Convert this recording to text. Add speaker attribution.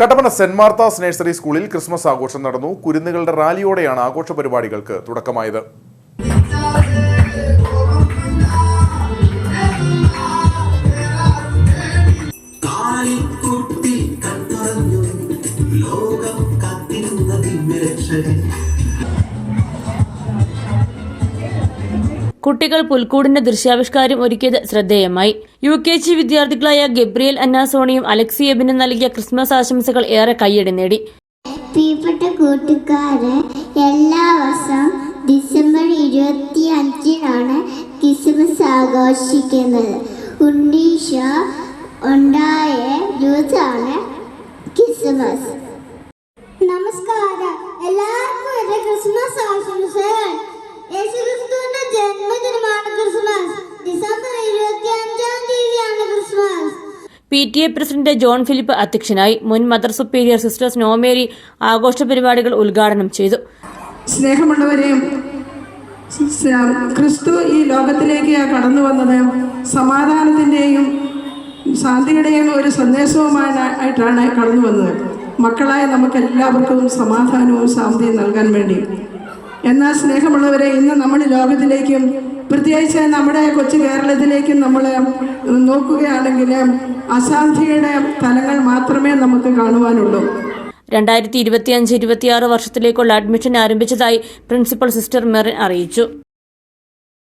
Speaker 1: Kattappana saint Martha's nursery സ്കൂളിൽ Christmas ആഘോഷം നടന്നു. കുരുന്നുകളുടെ റാലിയോടെയാണ് ആഘോഷ പരിപാടികൾക്ക് തുടക്കമായത്.
Speaker 2: ലോകം
Speaker 3: കുട്ടികൾ പുൽക്കൂടിന്റെ ദൃശ്യാവിഷ്കാരം ഒരുക്കിയത് ശ്രദ്ധേയമായി. യു കെ ജി വിദ്യാർത്ഥികളായ ഗബ്രിയൽ അന്നാസോണിയും അലക്സി എബിനും നൽകിയ ക്രിസ്മസ് ആശംസകൾ ഏറെ കയ്യടി നേടി.
Speaker 4: കൂട്ടുകാരെ എല്ലാ ഡിസംബർ ഇരുപത്തി അഞ്ചിനാണ് ക്രിസ്മസ് ആഘോഷിക്കുന്നത്. ഉണ്ടായ ദിവസമാണ് ക്രിസ്മസ് നമസ്കാരം എല്ലാവർക്കും എന്റെ ക്രിസ്മസ് ആശംസകൾ യേശുക്രിസ്തുവിന്റെ ജന്മദിനമാണ് ക്രിസ്മസ് ഡിസംബർ ഇരുപത്തി അഞ്ചാം തീയതിയാണ് Christmas
Speaker 3: P T A president John Philip അധ്യക്ഷനായി മുൻ മദർ സുപ്പീരിയർ സിസ്റ്റേഴ്സ് നോമേരി ആഘോഷ പരിപാടികൾ ഉദ്ഘാടനം ചെയ്തു.
Speaker 5: സ്നേഹമുള്ളവരെയും ക്രിസ്തു ഈ ലോകത്തിലേക്ക് കടന്നു വന്നത് സമാധാനത്തിന്റെയും ശാന്തിയുടെയും ഒരു സന്ദേശവുമായിട്ടാണ് കടന്നു വന്നത്. മക്കളായ നമുക്ക് എല്ലാവർക്കും സമാധാനവും ശാന്തിയും നൽകാൻ വേണ്ടി. എന്നാൽ സ്നേഹമുള്ളവരെ ഇന്ന് നമ്മുടെ ലോകത്തിലേക്കും പ്രത്യേകിച്ച് നമ്മുടെ കൊച്ചു കേരളത്തിലേക്ക് നമ്മൾ നോക്കുകയാണെങ്കിൽ അശാന്തിയുടെ തലങ്ങൾ മാത്രമേ നമുക്ക് കാണുവാനുള്ളൂ.
Speaker 3: രണ്ടായിരത്തി ഇരുപത്തിയഞ്ച് ഇരുപത്തിയാറ് വർഷത്തിലേക്കുള്ള അഡ്മിഷൻ ആരംഭിച്ചതായി പ്രിൻസിപ്പൽ സിസ്റ്റർ മെറിൻ അറിയിച്ചു.